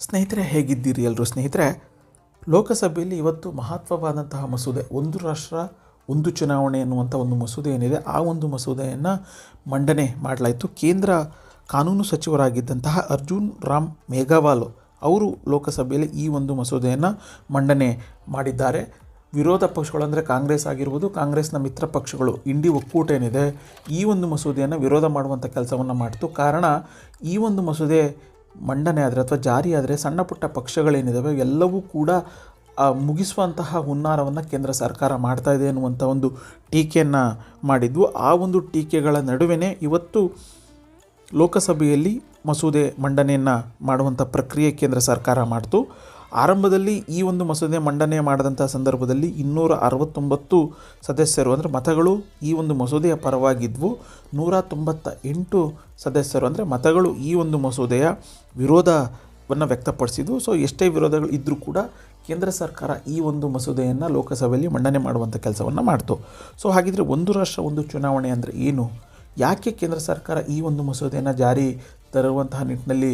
ಸ್ನೇಹಿತರೆ, ಹೇಗಿದ್ದೀರಿ ಎಲ್ಲರೂ? ಸ್ನೇಹಿತರೆ, ಲೋಕಸಭೆಯಲ್ಲಿ ಇವತ್ತು ಮಹತ್ವವಾದಂತಹ ಮಸೂದೆ, ಒಂದು ರಾಷ್ಟ್ರ, ಒಂದು ಚುನಾವಣೆ ಎನ್ನುವಂಥ ಒಂದು ಮಸೂದೆ ಏನಿದೆ, ಆ ಒಂದು ಮಸೂದೆಯನ್ನು ಮಂಡನೆ ಮಾಡಲಾಯಿತು. ಕೇಂದ್ರ ಕಾನೂನು ಸಚಿವರಾಗಿದ್ದಂತಹ ಅರ್ಜುನ್ ರಾಮ್ ಮೇಘವಾಲ್ ಅವರು ಲೋಕಸಭೆಯಲ್ಲಿ ಈ ಒಂದು ಮಸೂದೆಯನ್ನು ಮಂಡನೆ ಮಾಡಿದ್ದಾರೆ. ವಿರೋಧ ಪಕ್ಷಗಳು ಅಂದರೆ ಕಾಂಗ್ರೆಸ್ ಆಗಿರ್ಬೋದು, ಕಾಂಗ್ರೆಸ್ನ ಮಿತ್ರ ಪಕ್ಷಗಳು, ಇಂಡಿ ಒಕ್ಕೂಟ ಏನಿದೆ, ಈ ಒಂದು ಮಸೂದೆಯನ್ನು ವಿರೋಧ ಮಾಡುವಂಥ ಕೆಲಸವನ್ನು ಮಾಡಿತು. ಕಾರಣ, ಈ ಒಂದು ಮಸೂದೆ ಮಂಡನೆ ಆದರೆ ಅಥವಾ ಜಾರಿ ಆದರೆ ಸಣ್ಣ ಪುಟ್ಟ ಪಕ್ಷಗಳೇನಿದ್ದಾವೆ ಎಲ್ಲವೂ ಕೂಡ ಮುಗಿಸುವಂತಹ ಹುನ್ನಾರವನ್ನು ಕೇಂದ್ರ ಸರ್ಕಾರ ಮಾಡ್ತಾ ಇದೆ ಅನ್ನುವಂಥ ಒಂದು ಟೀಕೆಯನ್ನು ಮಾಡಿದ್ವು. ಆ ಒಂದು ಟೀಕೆಗಳ ನಡುವೆನೇ ಇವತ್ತು ಲೋಕಸಭೆಯಲ್ಲಿ ಮಸೂದೆ ಮಂಡನೆಯನ್ನು ಮಾಡುವಂಥ ಪ್ರಕ್ರಿಯೆ ಕೇಂದ್ರ ಸರ್ಕಾರ ಮಾಡ್ತು. ಆರಂಭದಲ್ಲಿ ಈ ಒಂದು ಮಸೂದೆ ಮಂಡನೆ ಮಾಡಿದಂಥ ಸಂದರ್ಭದಲ್ಲಿ ಇನ್ನೂರ ಅರವತ್ತೊಂಬತ್ತು ಸದಸ್ಯರು, ಅಂದರೆ ಮತಗಳು ಈ ಒಂದು ಮಸೂದೆಯ ಪರವಾಗಿದ್ವು. ನೂರ ತೊಂಬತ್ತ ಎಂಟು ಸದಸ್ಯರು, ಅಂದರೆ ಮತಗಳು ಈ ಒಂದು ಮಸೂದೆಯ ವಿರೋಧವನ್ನು ವ್ಯಕ್ತಪಡಿಸಿದ್ವು. ಸೊ ಎಷ್ಟೇ ವಿರೋಧಗಳು ಇದ್ದರೂ ಕೂಡ ಕೇಂದ್ರ ಸರ್ಕಾರ ಈ ಒಂದು ಮಸೂದೆಯನ್ನು ಲೋಕಸಭೆಯಲ್ಲಿ ಮಂಡನೆ ಮಾಡುವಂಥ ಕೆಲಸವನ್ನು ಮಾಡ್ತು. ಸೊ ಹಾಗಿದ್ರೆ ಒಂದು ರಾಷ್ಟ್ರ, ಒಂದು ಚುನಾವಣೆ ಅಂದರೆ ಏನು? ಯಾಕೆ ಕೇಂದ್ರ ಸರ್ಕಾರ ಈ ಒಂದು ಮಸೂದೆಯನ್ನು ಜಾರಿ ತರುವಂತಹ ನಿಟ್ಟಿನಲ್ಲಿ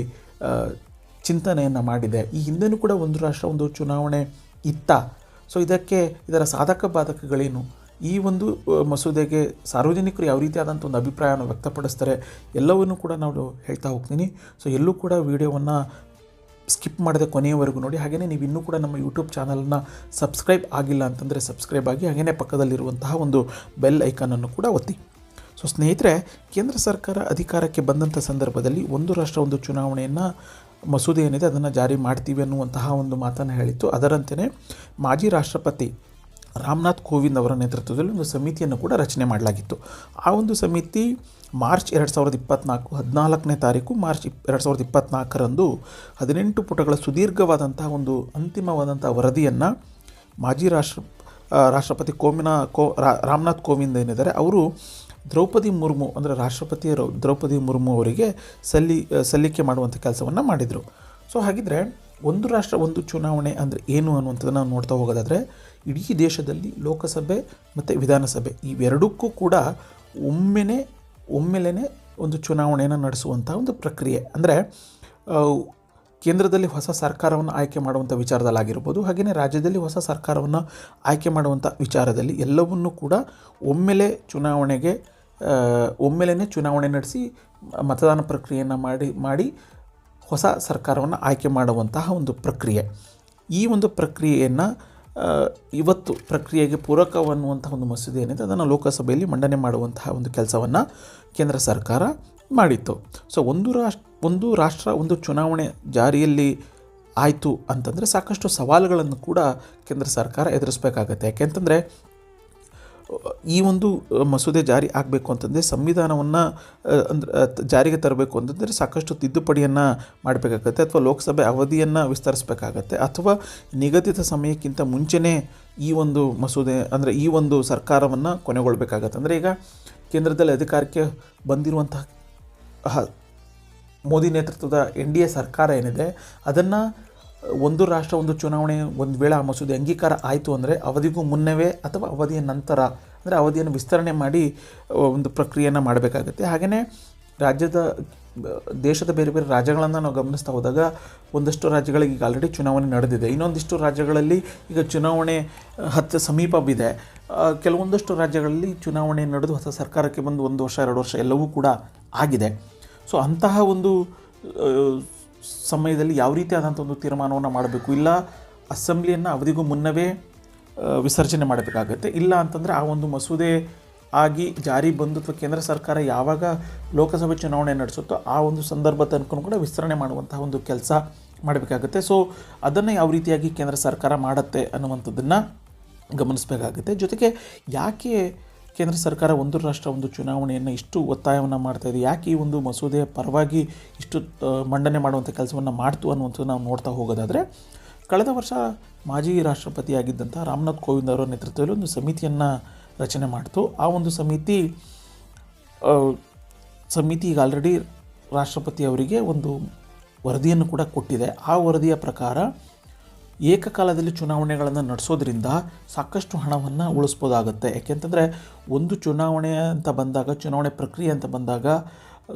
ಚಿಂತನೆಯನ್ನು ಮಾಡಿದೆ. ಈ ಹಿಂದೆನೂ ಕೂಡ ಒಂದು ರಾಷ್ಟ್ರ, ಒಂದು ಚುನಾವಣೆ ಇತ್ತ. ಸೊ ಇದಕ್ಕೆ ಇದರ ಸಾಧಕ ಬಾಧಕಗಳೇನು? ಈ ಒಂದು ಮಸೂದೆಗೆ ಸಾರ್ವಜನಿಕರು ಯಾವ ರೀತಿಯಾದಂಥ ಒಂದು ಅಭಿಪ್ರಾಯವನ್ನು ವ್ಯಕ್ತಪಡಿಸ್ತಾರೆ, ಎಲ್ಲವನ್ನೂ ಕೂಡ ನಾವು ಹೇಳ್ತಾ ಹೋಗ್ತೀನಿ. ಸೊ ಎಲ್ಲೂ ಕೂಡ ವೀಡಿಯೋವನ್ನು ಸ್ಕಿಪ್ ಮಾಡದೆ ಕೊನೆಯವರೆಗೂ ನೋಡಿ. ಹಾಗೆಯೇ ನೀವು ಇನ್ನೂ ಕೂಡ ನಮ್ಮ ಯೂಟ್ಯೂಬ್ ಚಾನಲನ್ನು ಸಬ್ಸ್ಕ್ರೈಬ್ ಆಗಿಲ್ಲ ಅಂತಂದರೆ ಸಬ್ಸ್ಕ್ರೈಬ್ ಆಗಿ ಹಾಗೆಯೇ ಪಕ್ಕದಲ್ಲಿರುವಂತಹ ಒಂದು ಬೆಲ್ ಐಕಾನನ್ನು ಕೂಡ ಒತ್ತಿ. ಸೊ ಸ್ನೇಹಿತರೆ, ಕೇಂದ್ರ ಸರ್ಕಾರ ಅಧಿಕಾರಕ್ಕೆ ಬಂದಂಥ ಸಂದರ್ಭದಲ್ಲಿ ಒಂದು ರಾಷ್ಟ್ರ, ಒಂದು ಚುನಾವಣೆಯನ್ನು ಮಸೂದೆ ಏನಿದೆ ಅದನ್ನು ಜಾರಿ ಮಾಡ್ತೀವಿ ಅನ್ನುವಂತಹ ಒಂದು ಮಾತನ್ನು ಹೇಳಿತ್ತು. ಅದರಂತೆಯೇ ಮಾಜಿ ರಾಷ್ಟ್ರಪತಿ ರಾಮನಾಥ್ ಕೋವಿಂದ್ ಅವರ ನೇತೃತ್ವದಲ್ಲಿ ಒಂದು ಸಮಿತಿಯನ್ನು ಕೂಡ ರಚನೆ ಮಾಡಲಾಗಿತ್ತು. ಆ ಒಂದು ಸಮಿತಿ ಮಾರ್ಚ್ ಎರಡು ಸಾವಿರದ ಇಪ್ಪತ್ತ್ನಾಲ್ಕು ಹದಿನಾಲ್ಕನೇ ತಾರೀಕು ಮಾರ್ಚ್ ಇಪ್, ಎರಡು ಸಾವಿರದ ಇಪ್ಪತ್ತ್ನಾಲ್ಕರಂದು ಹದಿನೆಂಟು ಪುಟಗಳ ಸುದೀರ್ಘವಾದಂತಹ ಒಂದು ಅಂತಿಮವಾದಂಥ ವರದಿಯನ್ನು ಮಾಜಿ ರಾಷ್ಟ್ರ ರಾಷ್ಟ್ರಪತಿ ಕೋಮಿನ ಕೋ ರಾಮನಾಥ್ ಕೋವಿಂದ್ ಏನಿದ್ದಾರೆ, ಅವರು ದ್ರೌಪದಿ ಮುರ್ಮು ಅಂದರೆ ರಾಷ್ಟ್ರಪತಿಯರು ದ್ರೌಪದಿ ಮುರ್ಮು ಅವರಿಗೆ ಸಲ್ಲಿ ಸಲ್ಲಿಕೆ ಮಾಡುವಂಥ ಕೆಲಸವನ್ನು ಮಾಡಿದರು. ಸೊ ಹಾಗಿದ್ರೆ ಒಂದು ರಾಷ್ಟ್ರ, ಒಂದು ಚುನಾವಣೆ ಅಂದರೆ ಏನು ಅನ್ನುವಂಥದ್ದನ್ನು ನಾವು ನೋಡ್ತಾ ಹೋಗೋದಾದರೆ, ಇಡೀ ದೇಶದಲ್ಲಿ ಲೋಕಸಭೆ ಮತ್ತು ವಿಧಾನಸಭೆ ಇವೆರಡಕ್ಕೂ ಕೂಡ ಒಮ್ಮೆನೇ ಒಮ್ಮೆಲೇ ಒಂದು ಚುನಾವಣೆಯನ್ನು ನಡೆಸುವಂಥ ಒಂದು ಪ್ರಕ್ರಿಯೆ. ಅಂದರೆ ಕೇಂದ್ರದಲ್ಲಿ ಹೊಸ ಸರ್ಕಾರವನ್ನು ಆಯ್ಕೆ ಮಾಡುವಂಥ ವಿಚಾರದಲ್ಲಾಗಿರ್ಬೋದು ಹಾಗೆಯೇ ರಾಜ್ಯದಲ್ಲಿ ಹೊಸ ಸರ್ಕಾರವನ್ನು ಆಯ್ಕೆ ಮಾಡುವಂಥ ವಿಚಾರದಲ್ಲಿ ಎಲ್ಲವನ್ನೂ ಕೂಡ ಒಮ್ಮೆಲೆ ಚುನಾವಣೆಗೆ ಒಮ್ಮೆಲೇ ಚುನಾವಣೆ ನಡೆಸಿ ಮತದಾನ ಪ್ರಕ್ರಿಯೆಯನ್ನು ಮಾಡಿ ಮಾಡಿ ಹೊಸ ಸರ್ಕಾರವನ್ನು ಆಯ್ಕೆ ಮಾಡುವಂತಹ ಒಂದು ಪ್ರಕ್ರಿಯೆ. ಈ ಒಂದು ಪ್ರಕ್ರಿಯೆಯನ್ನು ಇವತ್ತು ಪ್ರಕ್ರಿಯೆಗೆ ಪೂರಕವನ್ನುವಂಥ ಒಂದು ಮಸೂದೆ ಏನಿದೆ, ಅದನ್ನು ಲೋಕಸಭೆಯಲ್ಲಿ ಮಂಡನೆ ಮಾಡುವಂತಹ ಒಂದು ಕೆಲಸವನ್ನು ಕೇಂದ್ರ ಸರ್ಕಾರ ಮಾಡಿತ್ತು. ಸೊ ಒಂದು ರಾಷ್ಟ್ರ ಒಂದು ರಾಷ್ಟ್ರ, ಒಂದು ಚುನಾವಣೆ ಜಾರಿಯಲ್ಲಿ ಆಯಿತು ಅಂತಂದರೆ ಸಾಕಷ್ಟು ಸವಾಲುಗಳನ್ನು ಕೂಡ ಕೇಂದ್ರ ಸರ್ಕಾರ ಎದುರಿಸಬೇಕಾಗತ್ತೆ. ಯಾಕೆಂತಂದರೆ, ಈ ಒಂದು ಮಸೂದೆ ಜಾರಿ ಆಗಬೇಕು ಅಂತಂದರೆ ಸಂವಿಧಾನವನ್ನು ಅಂದ್ರೆ ಜಾರಿಗೆ ತರಬೇಕು ಅಂತಂದರೆ ಸಾಕಷ್ಟು ತಿದ್ದುಪಡಿಯನ್ನು ಮಾಡಬೇಕಾಗತ್ತೆ ಅಥವಾ ಲೋಕಸಭೆ ಅವಧಿಯನ್ನು ವಿಸ್ತರಿಸಬೇಕಾಗತ್ತೆ ಅಥವಾ ನಿಗದಿತ ಸಮಯಕ್ಕಿಂತ ಮುಂಚೆನೇ ಈ ಒಂದು ಮಸೂದೆ, ಅಂದರೆ ಈ ಒಂದು ಸರ್ಕಾರವನ್ನು ಕೊನೆಗೊಳ್ಬೇಕಾಗತ್ತೆ. ಅಂದರೆ ಈಗ ಕೇಂದ್ರದಲ್ಲಿ ಅಧಿಕಾರಕ್ಕೆ ಬಂದಿರುವಂತಹ ಮೋದಿ ನೇತೃತ್ವದ ಎನ್ ಡಿ ಎ ಸರ್ಕಾರ ಏನಿದೆ, ಅದನ್ನು ಒಂದು ರಾಷ್ಟ್ರ, ಒಂದು ಚುನಾವಣೆ, ಒಂದು ವೇಳೆ ಆ ಮಸೂದೆ ಅಂಗೀಕಾರ ಆಯಿತು ಅಂದರೆ ಅವಧಿಗೂ ಮುನ್ನವೇ ಅಥವಾ ಅವಧಿಯ ನಂತರ? ಅಂದರೆ ಅವಧಿಯನ್ನು ವಿಸ್ತರಣೆ ಮಾಡಿ ಒಂದು ಪ್ರಕ್ರಿಯೆಯನ್ನು ಮಾಡಬೇಕಾಗುತ್ತೆ. ಹಾಗೆಯೇ ರಾಜ್ಯದ, ದೇಶದ ಬೇರೆ ಬೇರೆ ರಾಜ್ಯಗಳನ್ನು ನಾವು ಗಮನಿಸ್ತಾ ಹೋದಾಗ ಒಂದಷ್ಟು ರಾಜ್ಯಗಳಿಗೆ ಈಗ ಆಲ್ರೆಡಿ ಚುನಾವಣೆ ನಡೆದಿದೆ. ಇನ್ನೊಂದಿಷ್ಟು ರಾಜ್ಯಗಳಲ್ಲಿ ಈಗ ಚುನಾವಣೆ, ಹತ್ತು ಸಮೀಪವಿದೆ. ಕೆಲವೊಂದಷ್ಟು ರಾಜ್ಯಗಳಲ್ಲಿ ಚುನಾವಣೆ ನಡೆದು ಹೊಸ ಸರ್ಕಾರಕ್ಕೆ ಬಂದು ಒಂದು ವರ್ಷ, ಎರಡು ವರ್ಷ ಎಲ್ಲವೂ ಕೂಡ ಆಗಿದೆ. ಸೊ ಅಂತಹ ಒಂದು ಸಮಯದಲ್ಲಿ ಯಾವ ರೀತಿಯಾದಂಥ ಒಂದು ತೀರ್ಮಾನವನ್ನು ಮಾಡಬೇಕು? ಇಲ್ಲ ಅಸೆಂಬ್ಲಿಯನ್ನು ಅವಧಿಗೂ ಮುನ್ನವೇ ವಿಸರ್ಜನೆ ಮಾಡಬೇಕಾಗತ್ತೆ? ಇಲ್ಲ ಅಂತಂದರೆ ಆ ಒಂದು ಮಸೂದೆ ಆಗಿ ಜಾರಿ ಬಂದು ಅಥವಾ ಕೇಂದ್ರ ಸರ್ಕಾರ ಯಾವಾಗ ಲೋಕಸಭೆ ಚುನಾವಣೆ ನಡೆಸುತ್ತೋ ಆ ಒಂದು ಸಂದರ್ಭ ತನಕ ಕೂಡ ವಿಸ್ತರಣೆ ಮಾಡುವಂತಹ ಒಂದು ಕೆಲಸ ಮಾಡಬೇಕಾಗುತ್ತೆ. ಸೊ ಅದನ್ನು ಯಾವ ರೀತಿಯಾಗಿ ಕೇಂದ್ರ ಸರ್ಕಾರ ಮಾಡುತ್ತೆ ಅನ್ನುವಂಥದ್ದನ್ನು ಗಮನಿಸಬೇಕಾಗುತ್ತೆ. ಜೊತೆಗೆ ಯಾಕೆ ಕೇಂದ್ರ ಸರ್ಕಾರ ಒಂದು ರಾಷ್ಟ್ರ, ಒಂದು ಚುನಾವಣೆಯನ್ನು ಇಷ್ಟು ಒತ್ತಾಯವನ್ನು ಮಾಡ್ತಾ ಇದೆ. ಯಾಕೆ ಈ ಒಂದು ಮಸೂದೆಯ ಪರವಾಗಿ ಇಷ್ಟು ಮಂಡನೆ ಮಾಡುವಂಥ ಕೆಲಸವನ್ನು ಮಾಡ್ತು ಅನ್ನುವಂಥದ್ದು ನಾವು ನೋಡ್ತಾ ಹೋಗೋದಾದರೆ, ಕಳೆದ ವರ್ಷ ಮಾಜಿ ರಾಷ್ಟ್ರಪತಿಯಾಗಿದ್ದಂಥ ರಾಮನಾಥ್ ಕೋವಿಂದ್ ಅವರ ನೇತೃತ್ವದಲ್ಲಿ ಒಂದು ಸಮಿತಿಯನ್ನು ರಚನೆ ಮಾಡ್ತು. ಆ ಒಂದು ಸಮಿತಿ ಸಮಿತಿ ಈಗ ಆಲ್ರೆಡಿ ರಾಷ್ಟ್ರಪತಿ ಅವರಿಗೆ ಒಂದು ವರದಿಯನ್ನು ಕೂಡ ಕೊಟ್ಟಿದೆ. ಆ ವರದಿಯ ಪ್ರಕಾರ ಏಕಕಾಲದಲ್ಲಿ ಚುನಾವಣೆಗಳನ್ನು ನಡೆಸೋದ್ರಿಂದ ಸಾಕಷ್ಟು ಹಣವನ್ನು ಉಳಿಸ್ಬೋದಾಗುತ್ತೆ. ಯಾಕೆಂತಂದರೆ ಒಂದು ಚುನಾವಣೆ ಅಂತ ಬಂದಾಗ, ಚುನಾವಣೆ ಪ್ರಕ್ರಿಯೆ ಅಂತ ಬಂದಾಗ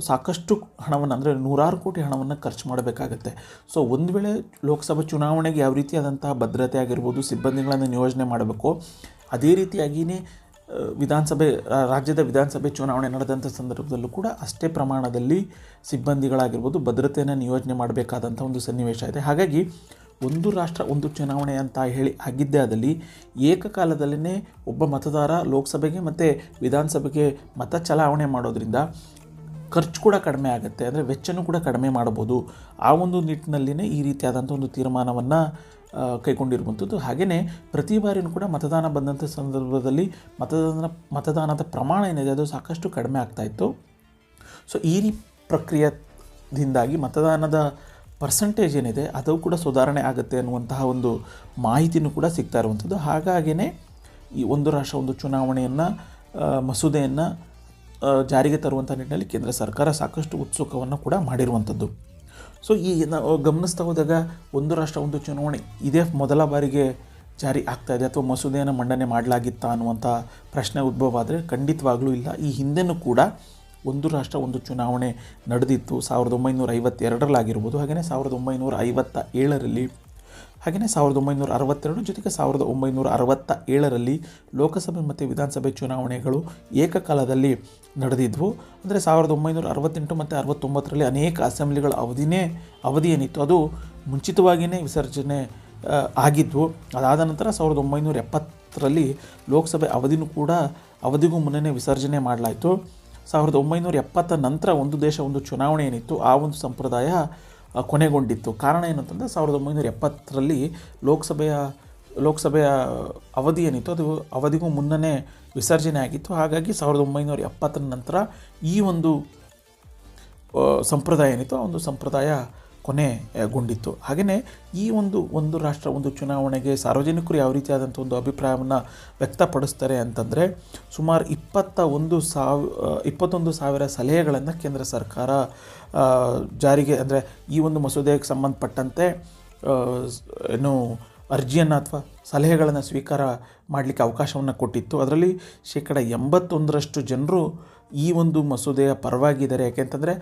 ಸಾಕಷ್ಟು ಹಣವನ್ನು, ಅಂದರೆ ನೂರಾರು ಕೋಟಿ ಹಣವನ್ನು ಖರ್ಚು ಮಾಡಬೇಕಾಗತ್ತೆ. ಸೊ, ಒಂದು ವೇಳೆ ಲೋಕಸಭಾ ಚುನಾವಣೆಗೆ ಯಾವ ರೀತಿಯಾದಂತಹ ಭದ್ರತೆ ಆಗಿರ್ಬೋದು, ಸಿಬ್ಬಂದಿಗಳನ್ನು ನಿಯೋಜನೆ ಮಾಡಬೇಕು, ಅದೇ ರೀತಿಯಾಗಿಯೇ ವಿಧಾನಸಭೆ ರಾಜ್ಯದ ವಿಧಾನಸಭೆ ಚುನಾವಣೆ ನಡೆದಂಥ ಸಂದರ್ಭದಲ್ಲೂ ಕೂಡ ಅಷ್ಟೇ ಪ್ರಮಾಣದಲ್ಲಿ ಸಿಬ್ಬಂದಿಗಳಾಗಿರ್ಬೋದು ಭದ್ರತೆಯನ್ನು ನಿಯೋಜನೆ ಮಾಡಬೇಕಾದಂಥ ಒಂದು ಸನ್ನಿವೇಶ ಇದೆ. ಹಾಗಾಗಿ ಒಂದು ರಾಷ್ಟ್ರ, ಒಂದು ಚುನಾವಣೆ ಅಂತ ಹೇಳಿ ಆಗಿದ್ದೇ ಆದಲ್ಲಿ ಏಕಕಾಲದಲ್ಲೇ ಒಬ್ಬ ಮತದಾರ ಲೋಕಸಭೆಗೆ ಮತ್ತು ವಿಧಾನಸಭೆಗೆ ಮತ ಚಲಾವಣೆ ಮಾಡೋದ್ರಿಂದ ಖರ್ಚು ಕೂಡ ಕಡಿಮೆ ಆಗುತ್ತೆ, ಅಂದರೆ ವೆಚ್ಚನೂ ಕೂಡ ಕಡಿಮೆ ಮಾಡ್ಬೋದು. ಆ ಒಂದು ನಿಟ್ಟಿನಲ್ಲಿನೇ ಈ ರೀತಿಯಾದಂಥ ಒಂದು ತೀರ್ಮಾನವನ್ನು ಕೈಗೊಂಡಿರುವಂಥದ್ದು. ಹಾಗೆಯೇ ಪ್ರತಿ ಬಾರಿಯೂ ಕೂಡ ಮತದಾನ ಬಂದಂಥ ಸಂದರ್ಭದಲ್ಲಿ ಮತದಾನ, ಮತದಾನದ ಪ್ರಮಾಣ ಏನಿದೆ ಅದು ಸಾಕಷ್ಟು ಕಡಿಮೆ ಆಗ್ತಾಯಿತ್ತು ಸೊ ಈ ಪ್ರಕ್ರಿಯೆದಿಂದಾಗಿ ಮತದಾನದ ಪರ್ಸಂಟೇಜ್ ಏನಿದೆ, ಅದು ಕೂಡ ಸುಧಾರಣೆ ಆಗುತ್ತೆ ಅನ್ನುವಂತಹ ಒಂದು ಮಾಹಿತಿನೂ ಕೂಡ ಸಿಗ್ತಾ ಇರುವಂಥದ್ದು. ಹಾಗಾಗಿಯೇ ಈ ಒಂದು ರಾಷ್ಟ್ರ, ಒಂದು ಚುನಾವಣೆಯನ್ನು ಮಸೂದೆಯನ್ನು ಜಾರಿಗೆ ತರುವಂಥ ನಿಟ್ಟಿನಲ್ಲಿ ಕೇಂದ್ರ ಸರ್ಕಾರ ಸಾಕಷ್ಟು ಉತ್ಸುಕವನ್ನು ಕೂಡ ಮಾಡಿರುವಂಥದ್ದು. ಸೊ ಈ ನಾವು ಗಮನಿಸ್ತಾ ಹೋದಾಗ ಒಂದು ರಾಷ್ಟ್ರ, ಒಂದು ಚುನಾವಣೆ ಇದೇ ಮೊದಲ ಬಾರಿಗೆ ಜಾರಿ ಆಗ್ತಾ ಇದೆ ಅಥವಾ ಮಸೂದೆಯನ್ನು ಮಂಡನೆ ಮಾಡಲಾಗಿತ್ತಾ ಅನ್ನುವಂಥ ಪ್ರಶ್ನೆ ಉದ್ಭವ ಆದರೆ ಖಂಡಿತವಾಗ್ಲೂ ಇಲ್ಲ. ಈ ಹಿಂದೆನೂ ಕೂಡ ಒಂದು ರಾಷ್ಟ್ರ, ಒಂದು ಚುನಾವಣೆ ನಡೆದಿತ್ತು. ಸಾವಿರದ ಒಂಬೈನೂರ ಐವತ್ತೆರಡರಲ್ಲಾಗಿರ್ಬೋದು, ಹಾಗೆಯೇ ಸಾವಿರದ ಒಂಬೈನೂರ ಐವತ್ತ ಏಳರಲ್ಲಿ ಹಾಗೆಯೇ ಸಾವಿರದ ಒಂಬೈನೂರ ಅರವತ್ತೆರಡು ಜೊತೆಗೆ ಸಾವಿರದ ಒಂಬೈನೂರ ಅರವತ್ತ ಏಳರಲ್ಲಿ ಲೋಕಸಭೆ ಮತ್ತು ವಿಧಾನಸಭೆ ಚುನಾವಣೆಗಳು ಏಕಕಾಲದಲ್ಲಿ ನಡೆದಿದ್ವು. ಅಂದರೆ ಸಾವಿರದ ಒಂಬೈನೂರ ಅರವತ್ತೆಂಟು ಮತ್ತು ಅರವತ್ತೊಂಬತ್ತರಲ್ಲಿ ಅನೇಕ ಅಸೆಂಬ್ಲಿಗಳ ಅವಧಿನೇ ಅವಧಿ ಏನಿತ್ತು ಅದು ಮುಂಚಿತವಾಗಿಯೇ ವಿಸರ್ಜನೆ ಆಗಿದ್ವು. ಅದಾದ ನಂತರ ಸಾವಿರದ ಒಂಬೈನೂರ ಎಪ್ಪತ್ತರಲ್ಲಿ ಲೋಕಸಭೆ ಅವಧಿನೂ ಕೂಡ, ಅವಧಿಗೂ ಮುನ್ನನೇ ವಿಸರ್ಜನೆ ಮಾಡಲಾಯಿತು. ಸಾವಿರದ ಒಂಬೈನೂರ ಎಪ್ಪತ್ತ ನಂತರ ಒಂದು ದೇಶ, ಒಂದು ಚುನಾವಣೆ ಏನಿತ್ತು, ಆ ಒಂದು ಸಂಪ್ರದಾಯ ಕೊನೆಗೊಂಡಿತ್ತು. ಕಾರಣ ಏನಂತಂದರೆ ಸಾವಿರದ ಒಂಬೈನೂರ ಎಪ್ಪತ್ತರಲ್ಲಿ ಲೋಕಸಭೆಯ ಲೋಕಸಭೆಯ ಅವಧಿ ಏನಿತ್ತು, ಅದು ಅವಧಿಗೂ ಮುನ್ನನೇ ವಿಸರ್ಜನೆ ಆಗಿತ್ತು. ಹಾಗಾಗಿ ಸಾವಿರದ ಒಂಬೈನೂರ ಎಪ್ಪತ್ತರ ನಂತರ ಈ ಒಂದು ಸಂಪ್ರದಾಯ ಏನಿತ್ತು, ಆ ಒಂದು ಸಂಪ್ರದಾಯ ಕೊನೆಗೊಂಡಿತ್ತು ಹಾಗೆಯೇ ಈ ಒಂದು ಒಂದು ರಾಷ್ಟ್ರ, ಒಂದು ಚುನಾವಣೆಗೆ ಸಾರ್ವಜನಿಕರು ಯಾವ ರೀತಿಯಾದಂಥ ಒಂದು ಅಭಿಪ್ರಾಯವನ್ನು ವ್ಯಕ್ತಪಡಿಸ್ತಾರೆ ಅಂತಂದರೆ, ಸುಮಾರು ಇಪ್ಪತ್ತ ಒಂದು ಸಾವ್ ಇಪ್ಪತ್ತೊಂದು ಸಾವಿರ ಸಲಹೆಗಳನ್ನು ಕೇಂದ್ರ ಸರ್ಕಾರ ಜಾರಿಗೆ, ಅಂದರೆ ಈ ಒಂದು ಮಸೂದೆಗೆ ಸಂಬಂಧಪಟ್ಟಂತೆ ಏನು, ಅರ್ಜಿಯನ್ನು ಅಥವಾ ಸಲಹೆಗಳನ್ನು ಸ್ವೀಕಾರ ಮಾಡಲಿಕ್ಕೆ ಅವಕಾಶವನ್ನು ಕೊಟ್ಟಿತ್ತು. ಅದರಲ್ಲಿ ಶೇಕಡ ಎಂಬತ್ತೊಂದರಷ್ಟು ಜನರು ಈ ಒಂದು ಮಸೂದೆಯ ಪರವಾಗಿದ್ದಾರೆ ಯಾಕೆಂತಂದರೆ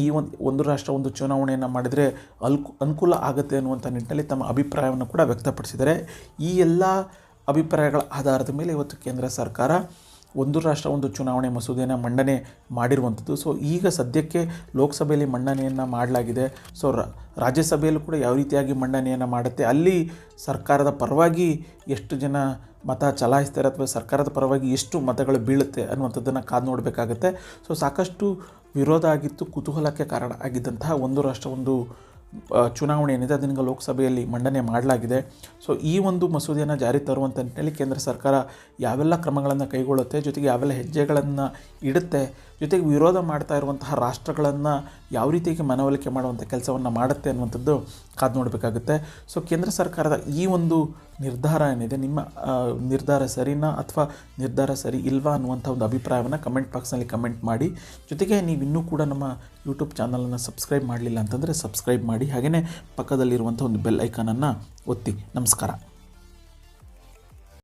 ಈ ಒಂದು ಒಂದು ರಾಷ್ಟ್ರ ಒಂದು ಚುನಾವಣೆಯನ್ನು ಮಾಡಿದರೆ ಅಲ್ಕು, ಅನುಕೂಲ ಆಗುತ್ತೆ ಅನ್ನುವಂಥ ನಿಟ್ಟಿನಲ್ಲಿ ತಮ್ಮ ಅಭಿಪ್ರಾಯವನ್ನು ಕೂಡ ವ್ಯಕ್ತಪಡಿಸಿದ್ದಾರೆ. ಈ ಎಲ್ಲ ಅಭಿಪ್ರಾಯಗಳ ಆಧಾರದ ಮೇಲೆ ಇವತ್ತು ಕೇಂದ್ರ ಸರ್ಕಾರ ಒಂದು ರಾಷ್ಟ್ರ ಒಂದು ಚುನಾವಣೆ ಮಸೂದೆಯನ್ನು ಮಂಡನೆ ಮಾಡಿರುವಂಥದ್ದು. ಸೊ, ಈಗ ಸದ್ಯಕ್ಕೆ ಲೋಕಸಭೆಯಲ್ಲಿ ಮಂಡನೆಯನ್ನು ಮಾಡಲಾಗಿದೆ. ಸೊ ರಾಜ್ಯಸಭೆಯಲ್ಲೂ ಕೂಡ ಯಾವ ರೀತಿಯಾಗಿ ಮಂಡನೆಯನ್ನು ಮಾಡುತ್ತೆ, ಅಲ್ಲಿ ಸರ್ಕಾರದ ಪರವಾಗಿ ಎಷ್ಟು ಜನ ಮತ ಚಲಾಯಿಸ್ತಾರೆ ಅಥವಾ ಸರ್ಕಾರದ ಪರವಾಗಿ ಎಷ್ಟು ಮತಗಳು ಬೀಳುತ್ತೆ ಅನ್ನುವಂಥದ್ದನ್ನು ಕಾದು ನೋಡಬೇಕಾಗತ್ತೆ. ಸೊ ಸಾಕಷ್ಟು ವಿರೋಧ ಆಗಿತ್ತು, ಕುತೂಹಲಕ್ಕೆ ಕಾರಣ ಆಗಿದ್ದಂತಹ ಒಂದು ರಾಷ್ಟ್ರ, ಒಂದು ಚುನಾವಣೆ ಏನಿದೆ ಅದನ್ನು ಲೋಕಸಭೆಯಲ್ಲಿ ಮಂಡನೆ ಮಾಡಲಾಗಿದೆ. ಸೊ ಈ ಒಂದು ಮಸೂದೆಯನ್ನು ಜಾರಿ ತರುವಂಥ ನಿಟ್ಟಿನಲ್ಲಿ ಕೇಂದ್ರ ಸರ್ಕಾರ ಯಾವೆಲ್ಲ ಕ್ರಮಗಳನ್ನು ಕೈಗೊಳ್ಳುತ್ತೆ, ಜೊತೆಗೆ ಯಾವೆಲ್ಲ ಹೆಜ್ಜೆಗಳನ್ನು ಇಡುತ್ತೆ, ಜೊತೆಗೆ ವಿರೋಧ ಮಾಡ್ತಾ ಇರುವಂತಹ ರಾಷ್ಟ್ರಗಳನ್ನು ಯಾವ ರೀತಿಯಾಗಿ ಮನವೊಲಿಕೆ ಮಾಡುವಂಥ ಕೆಲಸವನ್ನು ಮಾಡುತ್ತೆ ಅನ್ನುವಂಥದ್ದು ಕಾದು ನೋಡಬೇಕಾಗುತ್ತೆ. ಸೊ ಕೇಂದ್ರ ಸರ್ಕಾರದ ಈ ಒಂದು ನಿರ್ಧಾರ ಏನಿದೆ, ನಿಮ್ಮ ನಿರ್ಧಾರ ಸರಿನಾ ಅಥವಾ ನಿರ್ಧಾರ ಸರಿ ಇಲ್ವಾ ಅನ್ನುವಂಥ ಒಂದು ಅಭಿಪ್ರಾಯವನ್ನು ಕಮೆಂಟ್ ಬಾಕ್ಸ್ನಲ್ಲಿ ಕಮೆಂಟ್ ಮಾಡಿ. ಜೊತೆಗೆ ನೀವು ಇನ್ನೂ ಕೂಡ ನಮ್ಮ ಯೂಟ್ಯೂಬ್ ಚಾನಲನ್ನು ಸಬ್ಸ್ಕ್ರೈಬ್ ಮಾಡಲಿಲ್ಲ ಅಂತಂದರೆ ಸಬ್ಸ್ಕ್ರೈಬ್ ಮಾಡಿ. ಹಾಗೆಯೇ ಪಕ್ಕದಲ್ಲಿರುವಂಥ ಒಂದು ಬೆಲ್ ಐಕಾನನ್ನು ಒತ್ತಿ. ನಮಸ್ಕಾರ.